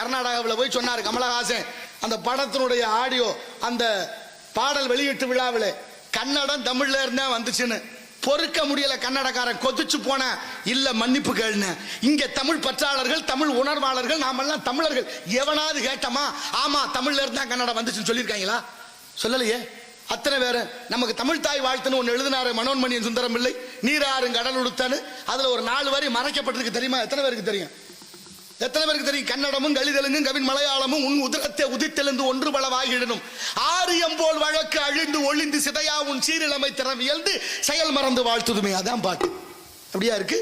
கர்நாடகாவில் போய் சொன்னார் கமலஹாசன் அந்த படத்தினுடைய ஆடியோ அந்த பாடல் வெளியீட்டு விழாவில் கன்னடம் தமிழ்ல இருந்தா வந்துச்சுன்னு. பொறுக்க முடியல கன்னடக்காரன் கொதிச்சு போன இல்ல மன்னிப்பு கேளுன இங்க தமிழ் பற்றாளர்கள் தமிழ் உணர்வாளர்கள் நாமெல்லாம் தமிழர்கள். எவனாவது கேட்டமா ஆமா தமிழ்ல இருந்தா கன்னடம் வந்துச்சுன்னு சொல்லியிருக்காங்களா? சொல்லலையே. அத்தனை பேர் நமக்கு தமிழ் தாய் வாழ்த்துன்னு ஒன்று எழுதினாரு மனோன்மணியன் சுந்தரம் பிள்ளை நீராறும் கடல் உடுத்தான்னு அதுல ஒரு நாலு வரி மறைக்கப்பட்டிருக்கு தெரியுமா? எத்தனை பேருக்கு தெரியும்? எத்தனை பேருக்கு தெரியும்? கன்னடமும் கலிதெலுங்கும் கவின் மலையாளமும் உன் உதிரத்தை உதித்தெழுந்து ஒன்று பலவாகிடணும் ஆரியம் போல் வழக்கு அழிந்து ஒளிந்து சிதையா உன் சீரிழமை திறவியல்ந்து செயல் மறந்து வாழ்த்துதுமே. அதான் பாட்டு. அப்படியா இருக்கு?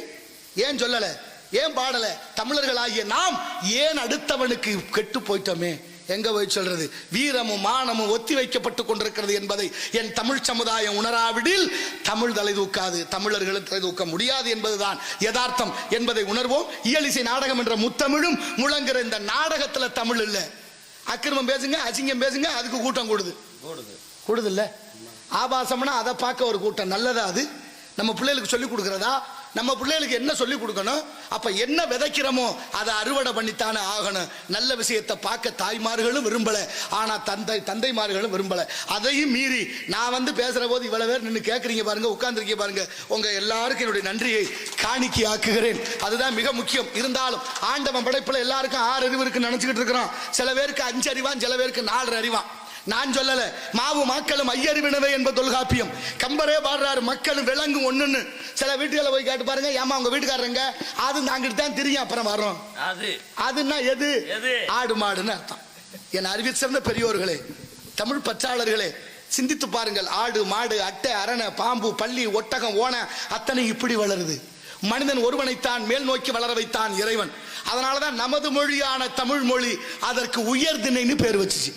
ஏன் சொல்லலை? ஏன் பாடலை? தமிழர்களாகிய நாம் ஏன் அடுத்தவனுக்கு கெட்டு போயிட்டோமே? எங்க போய் சொல்றது? வீரமும் மானமும் ஒத்தி வைக்கப்பட்டு கொண்டிருக்கிறது என்பதை என் தமிழ் சமுதாயம் உணராவிடில் தமிழ் தலை தூக்காது தமிழர்களும் தலை தூக்க முடியாது என்பதுதான் யதார்த்தம் என்பதை உணர்வோம். இயலிசை நாடகம் என்ற முத்தமிழும் முழங்குற இந்த நாடகத்துல தமிழ் இல்ல. அக்கிரமம் பேசுங்க அசிங்கம் பேசுங்க அதுக்கு கூட்டம் கூடுது. கூடுது. இல்ல? ஆபாசம்னா அதை பார்க்க ஒரு கூட்டம். நல்லதா அது? நம்ம பிள்ளைகளுக்கு சொல்லி கொடுக்கறதா? நம்ம பிள்ளைகளுக்கு என்ன சொல்லி கொடுக்கணும்? அப்ப என்ன விதைக்கிறோமோ அதை அறுவடை பண்ணித்தானே ஆகணும். நல்ல விஷயத்தை பார்க்க தாய்மார்களும் விரும்பல. ஆனா தந்தை தந்தைமார்களும் விரும்பல. அதையும் மீறி நான் வந்து பேசுற போது இவ்வளவு பேர் நின்று கேட்குறீங்க பாருங்க உட்கார்ந்துருக்கீங்க பாருங்க. உங்க எல்லாருக்கும் என்னுடைய நன்றியை காணிக்கை ஆக்குகிறேன் அதுதான் மிக முக்கியம். இருந்தாலும் ஆண்டவன் படைப்புல எல்லாருக்கும் ஆறு அறிவு இருக்குன்னு நினைச்சுக்கிட்டு இருக்கிறோம். சில பேருக்கு அஞ்சு அறிவான் சில பேருக்கு நாலு அறிவான். நான் சொல்லல. மாவு மக்களும் ஐயறிவினவே என்பது தொல்காப்பியம். கம்பரே பாடுறாரு மக்களும் விலங்கும் ஒண்ணுன்னு. சில வீட்டுகளை போய் கேட்டு பாருங்க ஏமா உங்க வீட்டுக்காரங்க அது நாங்கிட்டு தான் தெரியும் அப்புறம் வரோம் அது அதுன்னா எது? ஆடு மாடுன்னு அர்த்தம். என் அறிவில் சிறந்த பெரியோர்களே தமிழ் பற்றாளர்களே சிந்தித்து பாருங்கள். ஆடு மாடு அட்டை அரணை பாம்பு பள்ளி ஒட்டகம் ஓன அத்தனை இப்படி வளருது. மனிதன் ஒருவனைத்தான் மேல் நோக்கி வளர வைத்தான் இறைவன். அதனாலதான் நமது மொழியான தமிழ் மொழி அதற்கு உயர் திணைன்னு பேர் வச்சுச்சு.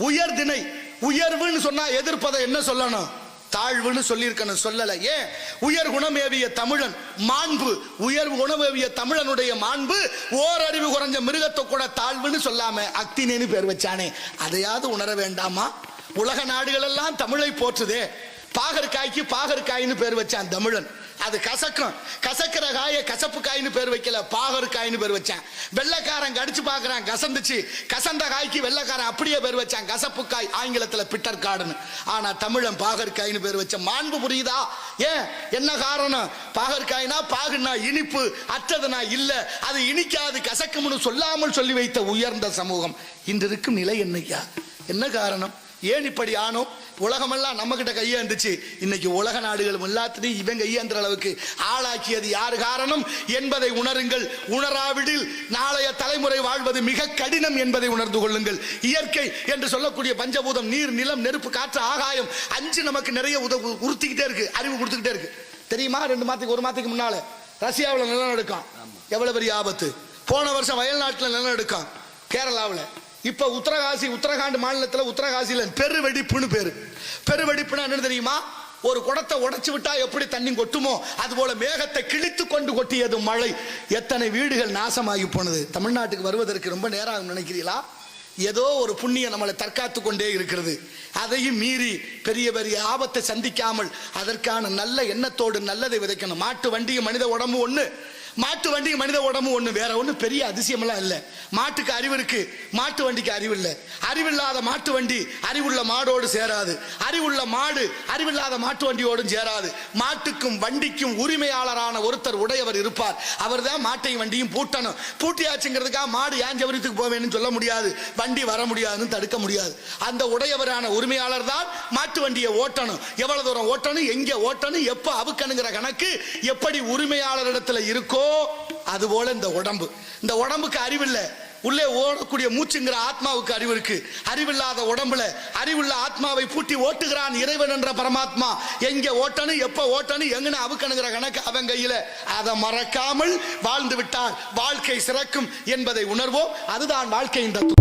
உயர் திணை. உயர்வுன்னு சொன்னா எதிர்ப்பதை என்ன சொல்லணும்? தாழ்வுன்னு சொல்லியிருக்கணும். சொல்லல. ஏன்? உயர் குணமேவிய தமிழன் மாண்பு. உயர் குணமேவிய தமிழனுடைய மாண்பு. ஓரறிவு குறைஞ்ச மிருகத்தை கூட தாழ்வுன்னு சொல்லாம அக்தினேன்னு பேர் வச்சானே. அதையாவது உணர வேண்டாமா? உலக நாடுகள் எல்லாம் தமிழை போற்றுதே. பாகற்காய்க்கு பாகற்காயின்னு பேர் வச்சான் தமிழன். அது கசக்கும். கசக்கிற காயை கசப்பு காய்னு பேர் வைக்கல பாகற்காய்னு பேர் வச்சான். வெள்ளைக்காரன் கடிச்சு பார்க்குறான் கசந்துச்சு. கசந்த காய்க்கு வெள்ளைக்காரன் அப்படியே பேர் வச்சான் கசப்பு காய் ஆங்கிலத்தில் பிட்டர் காடுன்னு ஆனால் தமிழன் பாகற்காய்னு பேர் வச்ச மாண்பு புரியுதா? ஏன்? என்ன காரணம்? பாகற்காய்னா பாகுனா இனிப்பு அற்றதுனா இல்லை. அது இனிக்காது கசக்கும்னு சொல்லாமல் சொல்லி வைத்த உயர்ந்த சமூகம். இன்று இருக்கும் நிலை என்னையா என்ன காரணம்? ஏன் இப்படி ஆனோம். உலகமெல்லாம் நம்ம கிட்ட கையேந்துச்சு. இன்னைக்கு உலக நாடுகள் எல்லாத்திலையும் இவன் கையேந்துற அளவுக்கு ஆளாக்கியது யார் காரணம்? என்பதை உணருங்கள். உணராவிடில் நாளைய தலைமுறை வாழ்வது மிக கடினம் என்பதை உணர்ந்து கொள்ளுங்கள். இயற்கை என்று சொல்லக்கூடிய பஞ்சபூதம் நீர் நிலம் நெருப்பு காற்று ஆகாயம் அஞ்சு நமக்கு நிறைய உதவு உறுத்திக்கிட்டே இருக்கு அறிவு கொடுத்துக்கிட்டே இருக்கு. தெரியுமா? ரெண்டு மாதத்துக்கு ஒரு மாதத்துக்கு முன்னால ரஷ்யாவில் நிலநடுக்கம். எவ்வளவு பெரிய ஆபத்து? போன வருஷம் வயல்நாட்டில் நிலநடுக்கம். கேரளாவில். இப்ப உத்தரகாசி உத்தரகாண்ட் மாநிலத்தில் உத்தரகாசியில பெருவெடிப்புன்னு பேரு. பெருவெடிப்புனா என்ன தெரியுமா? ஒரு குடத்தை உடைச்சு விட்டா எப்படி தண்ணி கொட்டுமோ அது போல மேகத்தை கிழித்து கொண்டு கொட்டியது மழை. எத்தனை வீடுகள் நாசமாகி போனது. தமிழ்நாட்டுக்கு வருவதற்கு ரொம்ப நேரம் ஆகும் நினைக்கிறீங்களா ஏதோ ஒரு புண்ணியம் நம்மளை தற்காத்து கொண்டே இருக்கிறது. அதையும் மீறி பெரிய பெரிய ஆபத்தை சந்திக்காமல் அதற்கான நல்ல எண்ணத்தோடு நல்லதை விதைக்கணும். மாட்டு வண்டியும் மனித உடம்பு ஒன்று மாட்டு வண்டி மனித உடம்பு ஒன்று வேற ஒன்றும் பெரிய அதிசயமெல்லாம் இல்லை. மாட்டுக்கு அறிவு இருக்கு மாட்டு வண்டிக்கு அறிவு இல்லை. அறிவில்லாத மாட்டு வண்டி அறிவுள்ள மாடோடு சேராது. அறிவுள்ள மாடு அறிவில்லாத மாட்டு வண்டியோடும் சேராது. மாட்டுக்கும் வண்டிக்கும் உரிமையாளரான ஒருத்தர் உடையவர் இருப்பார். அவர் தான் மாட்டையும் வண்டியும் பூட்டணும். பூட்டியாச்சுங்கிறதுக்காக மாடு ஏன் ஜவரித்துக்கு போவேன்னு சொல்ல முடியாது. வண்டி வர முடியாதுன்னு தடுக்க முடியாது. அந்த உடையவரான உரிமையாளர் தான் மாட்டு வண்டியை ஓட்டணும். எவ்வளவு தூரம் ஓட்டணும் எங்கே ஓட்டணும் எப்போ அவுக்கணுங்கிற கணக்கு எப்படி உரிமையாளரிடத்தில் இருக்கோ அது போல இந்த உடம்பு. இந்த உடம்புக்கு அறிவில்லை. உள்ளே ஓடக்கூடிய மூச்சுங்கிற ஆத்மாவுக்கு அறிவு இருக்கு. அறிவில்லாத உடம்புல அறிவுள்ள ஆத்மாவை பூட்டி ஓட்டுகிறான் இறைவன் என்ற பரமாத்மா. எங்க ஓட்டணும் எப்ப ஓட்டணும் எங்கன்னு அவுக்கணுங்கிற கணக்கு அவன் கையில. அதை மறக்காமல் வாழ்ந்து விட்டால் வாழ்க்கை சிறக்கும் என்பதை உணர்வோம். அதுதான் வாழ்க்கையின் தத்துவம்.